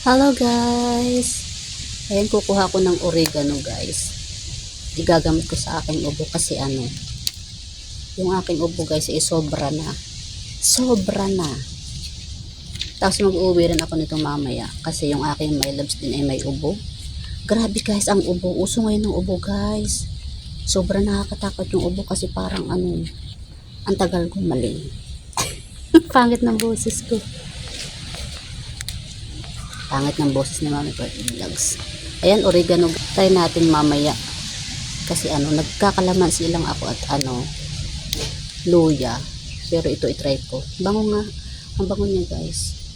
Hello guys! Ayan, kukuha ko ng oregano guys. Igagamit ko sa aking ubo kasi ano, yung aking ubo guys ay sobra na. Sobra na. Tapos mag-uwi rin ako nito mamaya kasi yung aking my loves din ay may ubo. Grabe guys, ang ubo. Uso ngayon ng ubo guys. Sobra nakakatakot yung ubo kasi parang ano, ang tagal gumaling. Pangit ng boses ko. Pangit ng boses ni Mami Courtney Vlogs. Ayan, oregano. Try natin mamaya. Kasi ano, nagkakalaman silang ako at ano, luya. Pero ito itry ko. Bango nga. Ang bango niya guys.